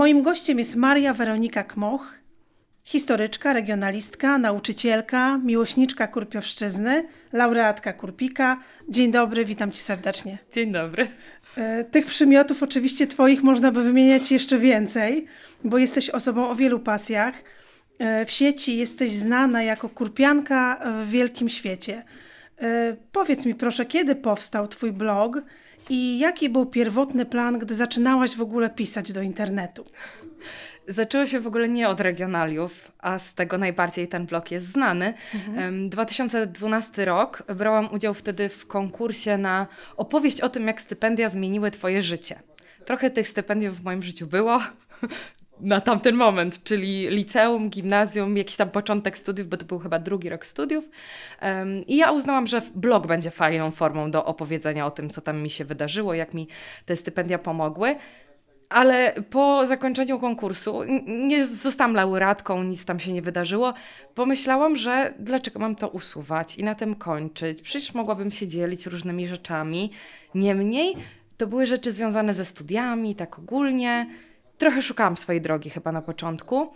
Moim gościem jest Maria Weronika Kmoch, historyczka, regionalistka, nauczycielka, miłośniczka Kurpiowszczyzny, laureatka Kurpika. Dzień dobry, witam cię serdecznie. Dzień dobry. E, Tych przymiotów oczywiście Twoich można by wymieniać jeszcze więcej, bo jesteś osobą o wielu pasjach. E, W sieci jesteś znana jako kurpianka w wielkim świecie. E, Powiedz mi proszę, kiedy powstał Twój blog i jaki był pierwotny plan, gdy zaczynałaś w ogóle pisać do internetu? Zaczęło się w ogóle nie od regionaliów, a z tego najbardziej ten blog jest znany. Em, 2012 rok. Brałam udział wtedy w konkursie na opowieść o tym, jak stypendia zmieniły Twoje życie. Trochę tych stypendiów w moim życiu było na tamten moment, czyli liceum, gimnazjum, jakiś tam początek studiów, bo to był chyba drugi rok studiów. Em, I ja uznałam, że blog będzie fajną formą do opowiedzenia o tym, co tam mi się wydarzyło, jak mi te stypendia pomogły. Ale po zakończeniu konkursu nie zostałam laureatką, nic tam się nie wydarzyło. Pomyślałam, że dlaczego mam to usuwać i na tym kończyć? Przecież mogłabym się dzielić różnymi rzeczami. Niemniej to były rzeczy związane ze studiami, tak ogólnie. Trochę szukałam swojej drogi chyba na początku.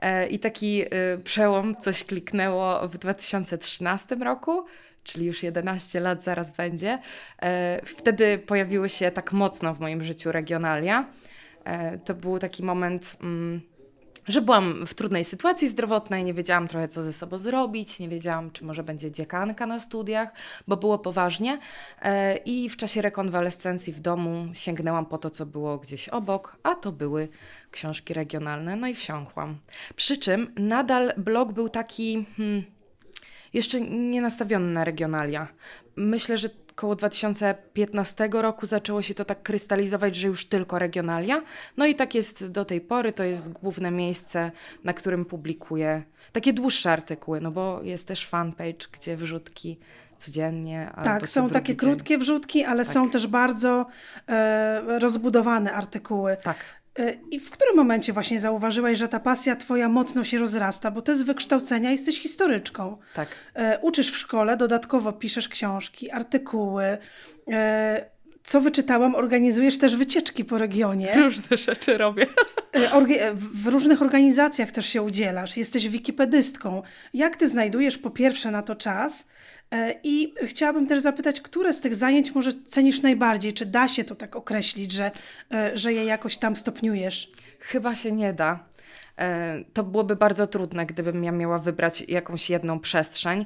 E, I taki y, przełom, coś kliknęło w 2013 roku, czyli już 11 lat zaraz będzie. E, Wtedy pojawiły się tak mocno w moim życiu regionalia. E, To był taki moment, mm, że byłam w trudnej sytuacji zdrowotnej, nie wiedziałam trochę, co ze sobą zrobić, nie wiedziałam, czy może będzie dziekanka na studiach, bo było poważnie. E, I w czasie rekonwalescencji w domu sięgnęłam po to, co było gdzieś obok, a to były książki regionalne, no i wsiąkłam. Przy czym nadal blog był taki. Hmm, jeszcze nie nastawiony na regionalia. Myślę, że koło 2015 roku zaczęło się to tak krystalizować, że już tylko regionalia. No i tak jest do tej pory, to jest główne miejsce, na którym publikuję takie dłuższe artykuły, no bo jest też fanpage, gdzie wrzutki codziennie. Tak, są takie dzień. krótkie wrzutki, ale Tak. są też bardzo e, rozbudowane artykuły. Tak. E, I w którym momencie właśnie zauważyłaś, że ta pasja twoja mocno się rozrasta? Bo ty z wykształcenia jesteś historyczką. Tak. E, uczysz w szkole, dodatkowo piszesz książki, artykuły. E, co wyczytałam, organizujesz też wycieczki po regionie. Różne rzeczy robię. W różnych organizacjach też się udzielasz. Jesteś wikipedystką. Jak ty znajdujesz po pierwsze na to czas? E, I chciałabym też zapytać, które z tych zajęć może cenisz najbardziej? Czy da się to tak określić, że, e, że je jakoś tam stopniujesz? Chyba się nie da. E, To byłoby bardzo trudne, gdybym ja miała wybrać jakąś jedną przestrzeń.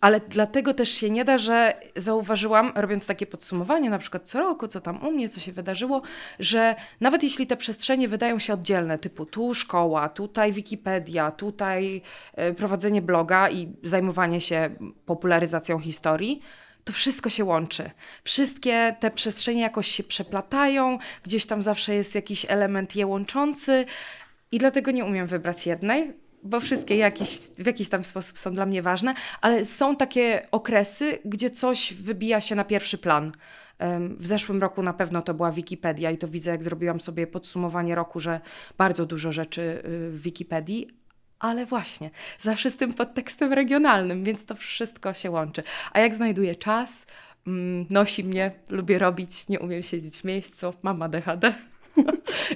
Ale dlatego też się nie da, że zauważyłam, robiąc takie podsumowanie, na przykład co roku, co tam u mnie, co się wydarzyło, że nawet jeśli te przestrzenie wydają się oddzielne, typu tu szkoła, tutaj Wikipedia, tutaj e, prowadzenie bloga i zajmowanie się popularyzacją historii, to wszystko się łączy. Wszystkie te przestrzenie jakoś się przeplatają, gdzieś tam zawsze jest jakiś element je łączący i dlatego nie umiem wybrać jednej, bo wszystkie jakiś, w jakiś tam sposób są dla mnie ważne, ale są takie okresy, gdzie coś wybija się na pierwszy plan. W zeszłym roku na pewno to była Wikipedia i to widzę, jak zrobiłam sobie podsumowanie roku, że bardzo dużo rzeczy y, w Wikipedii, ale właśnie, zawsze z tym podtekstem regionalnym, więc to wszystko się łączy. A jak znajduję czas, mm, nosi mnie, lubię robić, nie umiem siedzieć w miejscu, mam ADHD.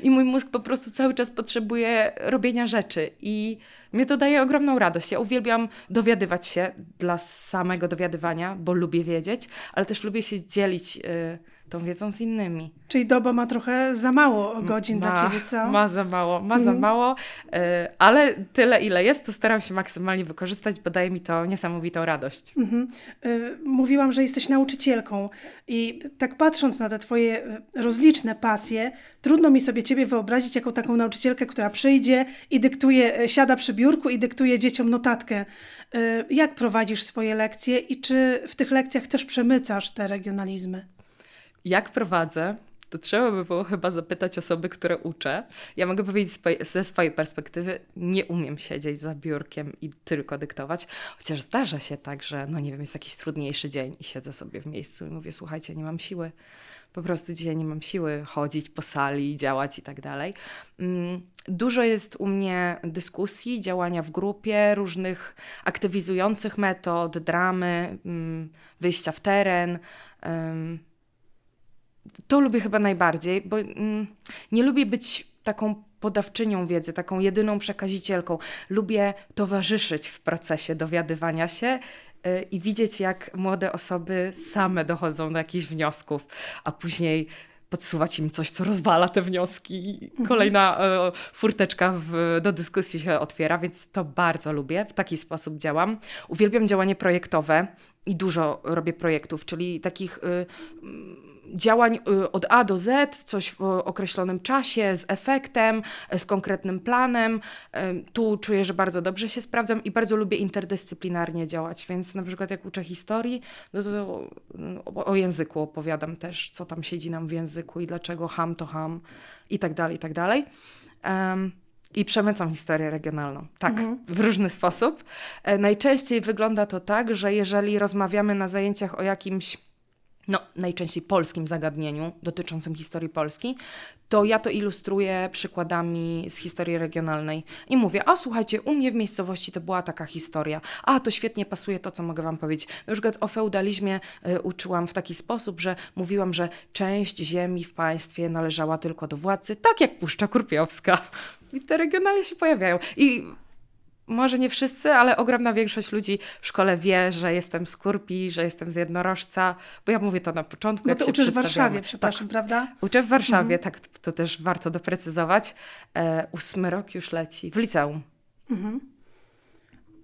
I mój mózg po prostu cały czas potrzebuje robienia rzeczy i mnie to daje ogromną radość. Ja uwielbiam dowiadywać się dla samego dowiadywania, bo lubię wiedzieć, ale też lubię się dzielić y, tą wiedzą z innymi. Czyli doba ma trochę za mało godzin ma, dla ciebie, co? Ma za mało, ma za Mhm. mało, y, ale tyle ile jest, to staram się maksymalnie wykorzystać, bo daje mi to niesamowitą radość. Mhm. Y, Mówiłam, że jesteś nauczycielką i tak patrząc na te twoje y, rozliczne pasje, trudno mi sobie ciebie wyobrazić jako taką nauczycielkę, która przyjdzie i dyktuje, siada przy biurku i dyktuje dzieciom notatkę. Jak prowadzisz swoje lekcje i czy w tych lekcjach też przemycasz te regionalizmy? Jak prowadzę, to trzeba by było chyba zapytać osoby, które uczę. Ja mogę powiedzieć ze swojej perspektywy, nie umiem siedzieć za biurkiem i tylko dyktować, chociaż zdarza się tak, że no nie wiem, jest jakiś trudniejszy dzień i siedzę sobie w miejscu i mówię, słuchajcie, nie mam siły. Po prostu dzisiaj nie mam siły chodzić po sali, działać i tak dalej. Mm, Dużo jest u mnie dyskusji, działania w grupie, różnych aktywizujących metod, dramy, mm, wyjścia w teren. To lubię chyba najbardziej, bo mm, nie lubię być taką podawczynią wiedzy, taką jedyną przekazicielką. Lubię towarzyszyć w procesie dowiadywania się y, i widzieć, jak młode osoby same dochodzą do jakichś wniosków, a później podsuwać im coś, co rozwala te wnioski. I Kolejna e, furteczka w, do dyskusji się otwiera, więc to bardzo lubię. W taki sposób działam. Uwielbiam działanie projektowe i dużo robię projektów, czyli takich y, mm, działań y, od A do Z, coś w określonym czasie, z efektem, y, z konkretnym planem. Tu czuję, że bardzo dobrze się sprawdzam i bardzo lubię interdyscyplinarnie działać, więc na przykład jak uczę historii, no to o, o języku opowiadam też, co tam siedzi nam w języku i dlaczego ham to ham i tak dalej, i tak dalej. I przemycam historię regionalną. Tak, w różny sposób. E, Najczęściej wygląda to tak, że jeżeli rozmawiamy na zajęciach o jakimś no, najczęściej polskim zagadnieniu dotyczącym historii Polski, to ja to ilustruję przykładami z historii regionalnej i mówię, a słuchajcie, u mnie w miejscowości to była taka historia, a to świetnie pasuje to, co mogę wam powiedzieć. Na przykład o feudalizmie y, uczyłam w taki sposób, że mówiłam, że część ziemi w państwie należała tylko do władcy, tak jak Puszcza Kurpiowska. I te regionalnie się pojawiają. I może nie wszyscy, ale ogromna większość ludzi w szkole wie, że jestem z Kurpi, że jestem z Jednorożca, bo ja mówię to na początku, No to się uczysz w. Warszawie, przepraszam, prawda? Tak, uczę w Warszawie, tak, to też warto doprecyzować. E, ósmy rok już leci, w liceum.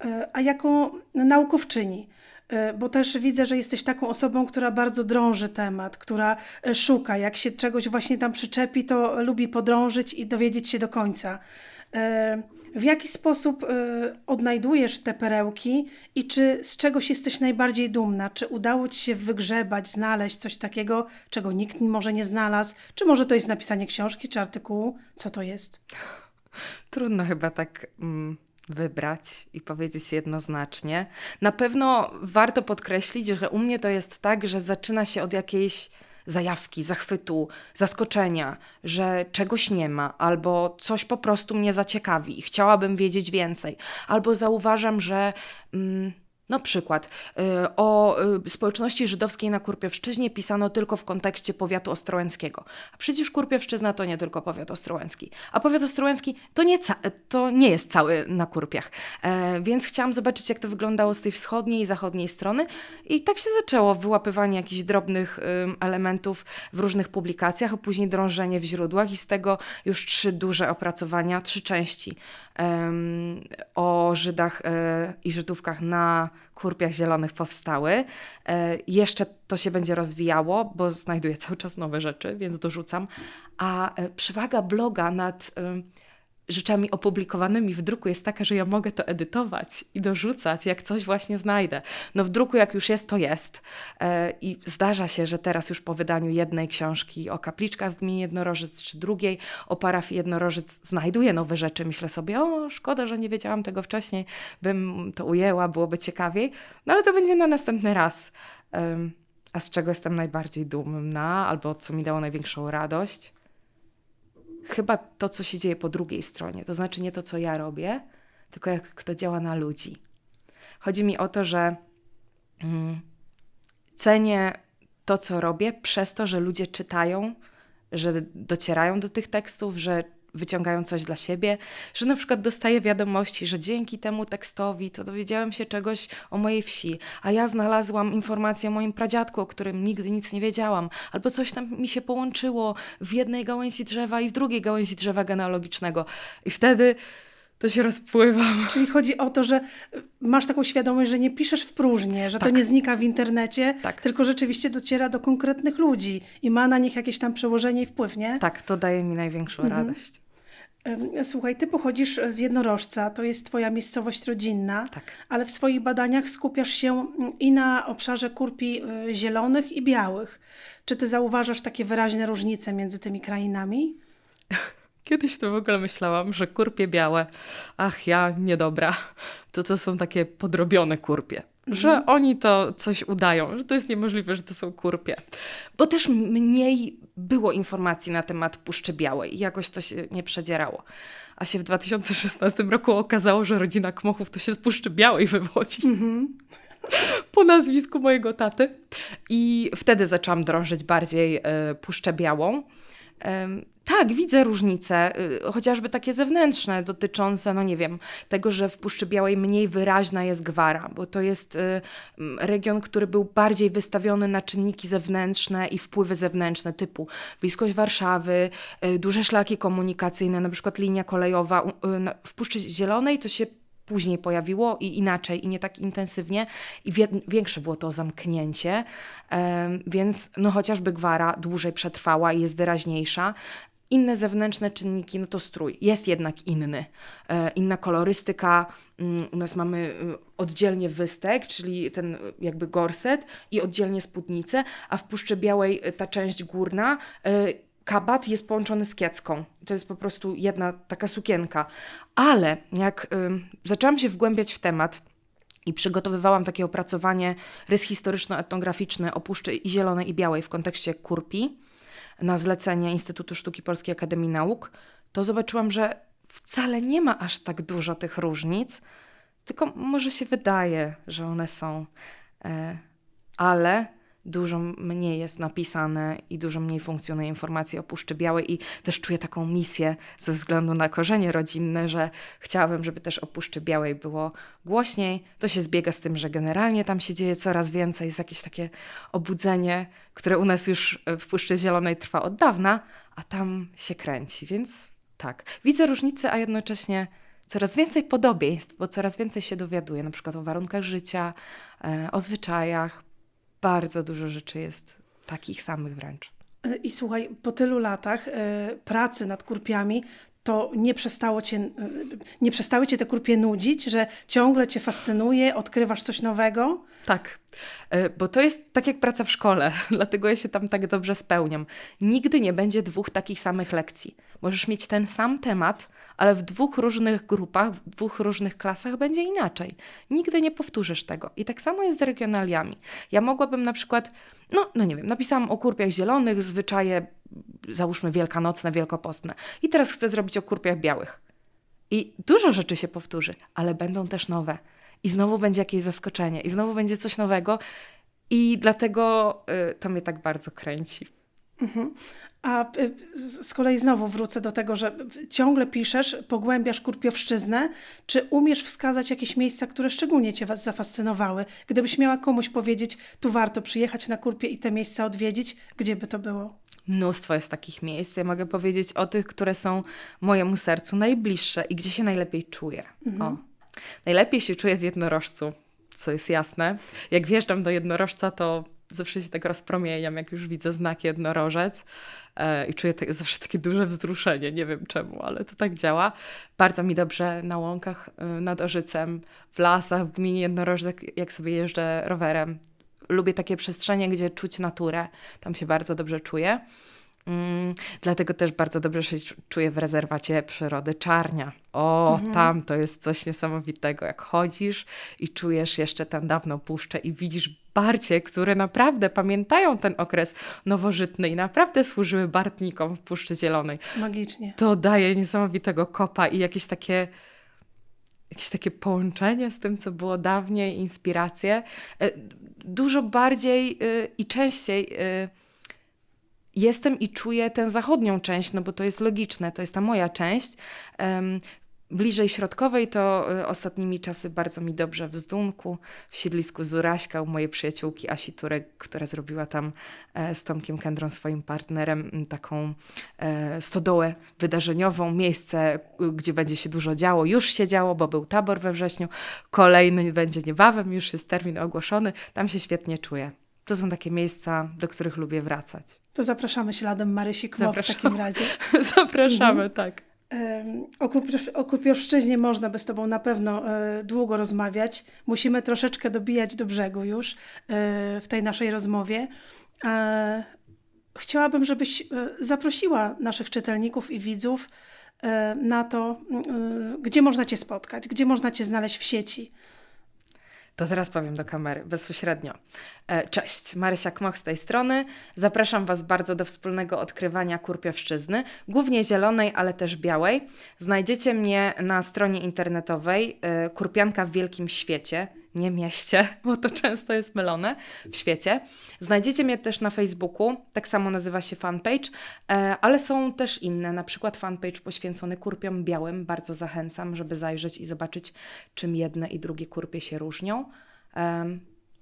E, A jako naukowczyni, e, bo też widzę, że jesteś taką osobą, która bardzo drąży temat, która e, szuka, jak się czegoś właśnie tam przyczepi, to lubi podrążyć i dowiedzieć się do końca. E, W jaki sposób e, odnajdujesz te perełki i czy z czegoś jesteś najbardziej dumna? Czy udało ci się wygrzebać, znaleźć coś takiego, czego nikt może nie znalazł? Czy może to jest napisanie książki czy artykułu? Co to jest? Trudno chyba tak mm, wybrać i powiedzieć jednoznacznie. Na pewno warto podkreślić, że u mnie to jest tak, że zaczyna się od jakiejś zajawki, zachwytu, zaskoczenia, że czegoś nie ma, albo coś po prostu mnie zaciekawi i chciałabym wiedzieć więcej, albo zauważam, że. Mm, no przykład, y, o y, społeczności żydowskiej na Kurpiowszczyźnie pisano tylko w kontekście powiatu ostrołęckiego. A przecież Kurpiowszczyzna to nie tylko powiat ostrołęcki. A powiat ostrołęcki to nie, to nie jest cały na Kurpiach. E, więc chciałam zobaczyć, jak to wyglądało z tej wschodniej i zachodniej strony. I tak się zaczęło wyłapywanie jakichś drobnych elementów w różnych publikacjach, a później drążenie w źródłach i z tego już trzy duże opracowania, trzy części o Żydach e, i Żydówkach na Kurpiach Zielonych powstały. E, jeszcze to się będzie rozwijało, bo znajduję cały czas nowe rzeczy, więc dorzucam. A e, przewaga bloga nad rzeczami opublikowanymi w druku jest taka, że ja mogę to edytować i dorzucać, jak coś właśnie znajdę. No w druku jak już jest, to jest. E, I zdarza się, że teraz już po wydaniu jednej książki o kapliczkach w gminie Jednorożec, czy drugiej o parafii Jednorożec znajduję nowe rzeczy. Myślę sobie, o szkoda, że nie wiedziałam tego wcześniej, bym to ujęła, byłoby ciekawiej. No ale to będzie na następny raz. A z czego jestem najbardziej dumna, albo co mi dało największą radość? Chyba to, co się dzieje po drugiej stronie. To znaczy nie to, co ja robię, tylko jak kto działa na ludzi. Chodzi mi o to, że mm, cenię to, co robię, przez to, że ludzie czytają, że docierają do tych tekstów, że wyciągają coś dla siebie, że na przykład dostaję wiadomości, że dzięki temu tekstowi to dowiedziałem się czegoś o mojej wsi, a ja znalazłam informację o moim pradziadku, o którym nigdy nic nie wiedziałam, albo coś tam mi się połączyło w jednej gałęzi drzewa i w drugiej gałęzi drzewa genealogicznego. I wtedy to się rozpływa. Czyli chodzi o to, że masz taką świadomość, że nie piszesz w próżnię, że to Tak. nie znika w internecie, Tak. tylko rzeczywiście dociera do konkretnych ludzi i ma na nich jakieś tam przełożenie i wpływ, nie? Tak, to daje mi największą radość. Słuchaj, ty pochodzisz z Jednorożca, to jest twoja miejscowość rodzinna, Tak. ale w swoich badaniach skupiasz się mm, i na obszarze kurpi y, zielonych i białych. Czy ty zauważasz takie wyraźne różnice między tymi krainami? Kiedyś to w ogóle myślałam, że kurpie białe, ach ja niedobra, to to są takie podrobione kurpie. Że oni to coś udają, że to jest niemożliwe, że to są kurpie. Bo też mniej było informacji na temat Puszczy Białej jakoś to się nie przedzierało. A się w 2016 roku okazało, że rodzina Kmochów to się z Puszczy Białej wywodzi. po nazwisku mojego taty. I wtedy zaczęłam drążyć bardziej e, Puszczę Białą. Tak, widzę różnice, y, chociażby takie zewnętrzne, dotyczące, no nie wiem, tego, że w Puszczy Białej mniej wyraźna jest gwara, bo to jest y, region, który był bardziej wystawiony na czynniki zewnętrzne i wpływy zewnętrzne, typu bliskość Warszawy, y, duże szlaki komunikacyjne, na przykład linia kolejowa. W Puszczy Zielonej to się później pojawiło i inaczej, i nie tak intensywnie, i wie, większe było to zamknięcie, więc no chociażby gwara dłużej przetrwała i jest wyraźniejsza. Inne zewnętrzne czynniki, no to strój jest jednak inny. E, inna kolorystyka. Mm, U nas mamy y, oddzielnie wystek, czyli ten y, jakby gorset i oddzielnie spódnicę, a w Puszczy Białej y, ta część górna, kabat jest połączony z kiecką. To jest po prostu jedna taka sukienka. Ale jak ym, zaczęłam się wgłębiać w temat, i przygotowywałam takie opracowanie rys historyczno-etnograficzny o Puszczy i Zielonej i Białej w kontekście Kurpi na zlecenie Instytutu Sztuki Polskiej Akademii Nauk, to zobaczyłam, że wcale nie ma aż tak dużo tych różnic, tylko może się wydaje, że one są, e, ale dużo mniej jest napisane i dużo mniej funkcjonuje informacji o Puszczy Białej i też czuję taką misję ze względu na korzenie rodzinne, że chciałabym, żeby też o Puszczy Białej było głośniej. To się zbiega z tym, że generalnie tam się dzieje coraz więcej, jest jakieś takie obudzenie, które u nas już w Puszczy Zielonej trwa od dawna, a tam się kręci, więc tak. Widzę różnice, a jednocześnie coraz więcej podobieństw, bo coraz więcej się dowiaduję, na przykład o warunkach życia, e, o zwyczajach. Bardzo dużo rzeczy jest takich samych wręcz. E, I słuchaj, po tylu latach e, pracy nad kurpiami, to nie przestało cię, nie przestały cię te kurpie nudzić, że ciągle cię fascynuje, odkrywasz coś nowego? Tak, E, bo to jest tak jak praca w szkole, dlatego ja się tam tak dobrze spełniam. Nigdy nie będzie dwóch takich samych lekcji. Możesz mieć ten sam temat, ale w dwóch różnych grupach, w dwóch różnych klasach będzie inaczej. Nigdy nie powtórzysz tego. I tak samo jest z regionaliami. Ja mogłabym na przykład, no, no nie wiem, napisałam o kurpiach zielonych, zwyczaje, załóżmy wielkanocne, wielkopostne. I teraz chcę zrobić o kurpiach białych. I dużo rzeczy się powtórzy, ale będą też nowe. I znowu będzie jakieś zaskoczenie, i znowu będzie coś nowego. I dlatego y, to mnie tak bardzo kręci. A y, z kolei znowu wrócę do tego, że ciągle piszesz, pogłębiasz kurpiowszczyznę. Czy umiesz wskazać jakieś miejsca, które szczególnie cię was zafascynowały? Gdybyś miała komuś powiedzieć, tu warto przyjechać na kurpie i te miejsca odwiedzić, gdzie by to było? Mnóstwo jest takich miejsc. Ja mogę powiedzieć o tych, które są mojemu sercu najbliższe i gdzie się najlepiej czuję. O. Najlepiej się czuję w jednorożcu, co jest jasne. Jak wjeżdżam do jednorożca, to zawsze się tak rozpromieniam, jak już widzę znak jednorożec e, i czuję te, zawsze takie duże wzruszenie. Nie wiem czemu, ale to tak działa. Bardzo mi dobrze na łąkach e, nad Orzycem, w lasach, w gminie Jednorożec, jak sobie jeżdżę rowerem. Lubię takie przestrzenie, gdzie czuć naturę. Tam się bardzo dobrze czuję. Mm, dlatego też bardzo dobrze się czu- czuję w rezerwacie przyrody Czarnia. O, tam to jest coś niesamowitego, jak chodzisz i czujesz jeszcze tę dawną puszczę i widzisz barcie, które naprawdę pamiętają ten okres nowożytny i naprawdę służyły bartnikom w Puszczy Zielonej. Magicznie. To daje niesamowitego kopa i jakieś takie jakieś takie połączenie z tym, co było dawniej, inspiracje. E, Dużo bardziej y, i częściej y, jestem i czuję tę zachodnią część, no bo to jest logiczne, to jest ta moja część. Bliżej środkowej to y, ostatnimi czasy bardzo mi dobrze w Zdunku, w siedlisku Zuraśka u mojej przyjaciółki Asi Turek, która zrobiła tam e, z Tomkiem Kendrą, swoim partnerem, taką e, stodołę wydarzeniową, miejsce, y, gdzie będzie się dużo działo. Już się działo, bo był tabor we wrześniu, kolejny będzie niebawem, już jest termin ogłoszony. Tam się świetnie czuję. To są takie miejsca, do których lubię wracać. To zapraszamy śladem Marysi Kmok w takim razie. Zapraszamy, tak. O, Kurpiowszczyźnie można by z Tobą na pewno e, długo rozmawiać. Musimy troszeczkę dobijać do brzegu już e, w tej naszej rozmowie. E, Chciałabym, żebyś zaprosiła naszych czytelników i widzów na to, gdzie można Cię spotkać, gdzie można Cię znaleźć w sieci. To teraz powiem do kamery, bezpośrednio. E, Cześć, Marysia Kmoch z tej strony. Zapraszam Was bardzo do wspólnego odkrywania Kurpiowszczyzny, głównie zielonej, ale też białej. Znajdziecie mnie na stronie internetowej e, Kurpianka w Wielkim Świecie. Nie mieście, bo to często jest mylone w świecie. Znajdziecie mnie też na Facebooku, tak samo nazywa się fanpage, e, ale są też inne, na przykład fanpage poświęcony kurpiom białym. Bardzo zachęcam, żeby zajrzeć i zobaczyć, czym jedne i drugie kurpie się różnią.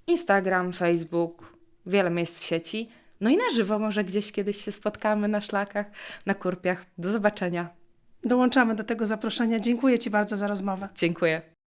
Instagram, Facebook, wiele miejsc w sieci. No i na żywo może gdzieś kiedyś się spotkamy na szlakach, na kurpiach. Do zobaczenia. Dołączamy do tego zaproszenia. Dziękuję Ci bardzo za rozmowę. Dziękuję.